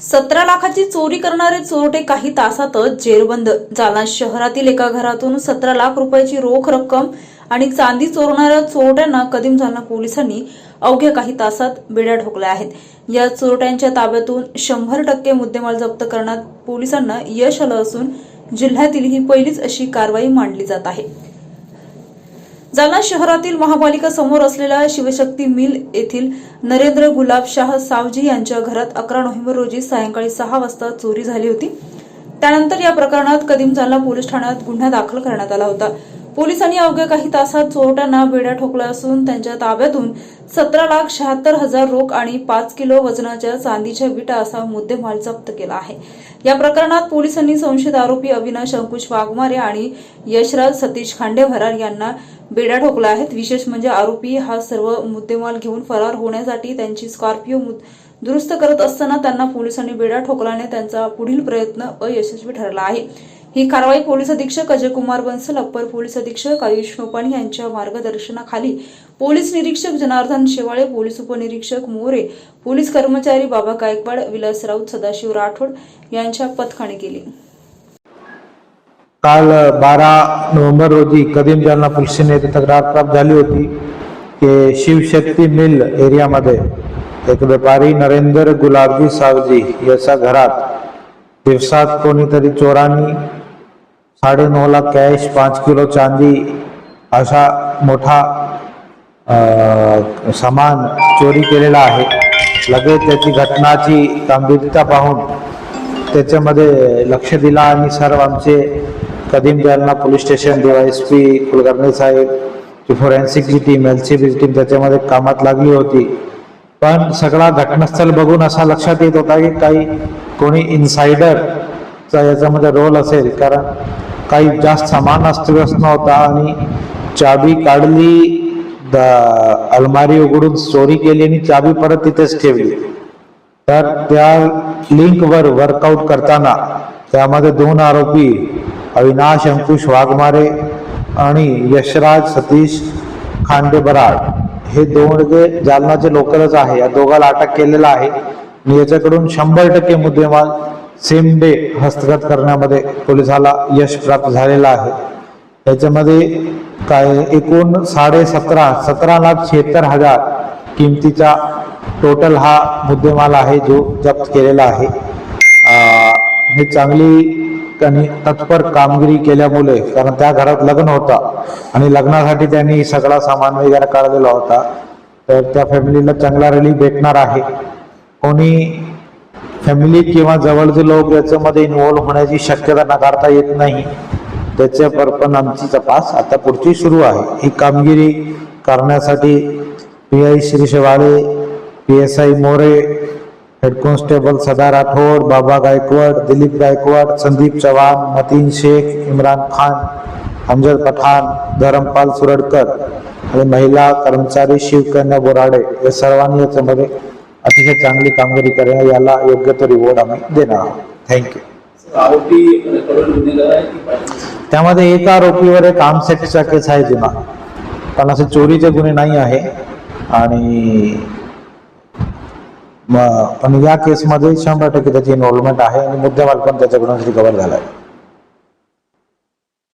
सतरा लाखाची चोरी करणारे चोरटे काही तासातच जेरबंद. जालना शहरातील एका घरातून सतरा लाख रुपयाची रोख रक्कम आणि चांदी चोरणाऱ्या चोरट्यांना कदीम जालना पोलिसांनी अवघ्या काही तासात बेड्या ठोकल्या आहेत. या चोरट्यांच्या ताब्यातून शंभर टक्के मुद्देमाल जप्त करण्यात पोलिसांना यश आलं असून जिल्ह्यातील ही पहिलीच अशी कारवाई मांडली जात आहे. जालना शहरातील महापालिका समोर असलेल्या शिवशक्ती मिल येथील नरेंद्र गुलाबशाह सावजी यांच्या घरात अकरा नोव्हेंबर रोजी सायंकाळी सहा वाजता चोरी झाली होती. त्यानंतर या प्रकरणात कदीम जालना पोलीस ठाण्यात गुन्हा दाखल करण्यात आला होता. पोलिसांनी अवघ्या काही तासात चोरट्यांना बेड्या ठोकल्या असून त्यांच्या ताब्यातून सतरा लाख शहात्तर हजार रोख आणि पाच किलो वजनाच्या चांदीच्या विटा असा मुद्देमाल जप्त केला आहे. या प्रकरणात पोलिसांनी संशयित आरोपी अविनाश अंकुश वाघमारे आणि यशराज सतीश खांडेभरार यांना बेड्या ठोकल्या आहेत. विशेष म्हणजे आरोपी हा सर्व मुद्देमाल घेऊन फरार होण्यासाठी त्यांची स्कॉर्पिओ दुरुस्त करत असताना त्यांना पोलिसांनी बेड्या ठोकल्याने त्यांचा पुढील प्रयत्न अयशस्वी ठरला आहे. ही कारवाई पोलीस अधीक्षक अजय कुमार बन्सल अप्पर पोलीस अधीक्षक आयुष मोपाणी यांच्या मार्गदर्शनाखाली. पोलीस निरीक्षक जनार्दन शेवाळे पोलीस उपनिरीक्षक मोरे पोलीस कर्मचारी बाबा गायकवाड विलास राऊत सदाशिव राठोड यांच्या पथकाने केली. काल बारा नोव्हेंबर रोजी कदीम जालना पोलीस येथे तक्रार प्राप्त झाली होती की शिवशक्ती मिल एरियामध्ये एक व्यापारी नरेंद्र गुलाबजी सावजी याच्या घरात दिवसात कोणीतरी चोरांनी साडेनऊ लाख कॅश पाच किलो चांदी असा मोठा सामान चोरी केलेला आहे. लगेच त्याची घटनाची गंभीरता पाहून त्याच्यामध्ये लक्ष दिला आणि सर्व आमचे Kadim Jalna police station S P Kulkarni साहेब ची फोरेन्सिकची टीम एल सी टीम त्याच्यामध्ये कामात लागली होती. पण सगळा घटनास्थळ बघून असा लक्षात येत होता की काही कोणी इन्सायडरचा याच्यामध्ये रोल असेल. कारण काही जास्त सामान अस्तव्यस्त नव्हता आणि चाबी काढली द अलमारी उघडून चोरी केली आणि चाबी परत तिथेच ठेवली. तर त्या लिंकवर वर्कआउट करताना त्यामध्ये दोन आरोपी अविनाश अंकुश वाघमारे आणि यशराज सतीश खांडे बराड हे दोन जालनाचे लोकलच आहे. या दोघाला अटक केलेला आहे. आणि याच्याकडून शंभर टक्के मुद्देमाल सेम डे हस्तगत करण्यामध्ये पोलिसाला यश प्राप्त झालेलं आहे. त्याच्यामध्ये काय एकूण साडे सतरा सतरा लाख शहात्तर हजार किमतीचा टोटल हा मुद्देमाल आहे जो जप्त केलेला आहे. मी हे चांगली आणि तत्पर कामगिरी केल्यामुळे कारण त्या घरात लग्न होता आणि लग्नासाठी त्यांनी सगळा सामान वगैरे काढलेला होता. तर त्या फॅमिलीला चांगला रिलीफ भेटणार आहे. कोणी फॅमिली किंवा जवळचे लोक याच्यामध्ये इन्व्हॉल्व्ह होण्याची शक्यता नाकारता येत नाही. त्याच्यावर पण आमची तपास आता पुढची सुरू आहे. ही कामगिरी करण्यासाठी P I Shri Shewale P S I More head constable Sada Rathod Baba Gaikwad Dilip Gaikwad Sandeep Chavan Mateen Shaikh Imran Khan Amjad Pathan Dharampal Suradkar आणि महिला कर्मचारी शिवकन्या बोराडे या सर्वांनी याच्यामध्ये अतिशय चांगली कामगिरी करणे याला योग्य तो रिवॉर्ड आम्ही देणार आहोत. थँक्यू त्यामध्ये एका आरोपीवर एक आर्मसेटचा केस आहे जुना. पण असे चोरीचे गुन्हे नाही आहे. आणि म- पण या केसमध्ये शंभर टक्के त्याची इन्व्हॉल्वमेंट आहे आणि मुद्देमाल पण त्याच्याकडून रिकवर झाला आहे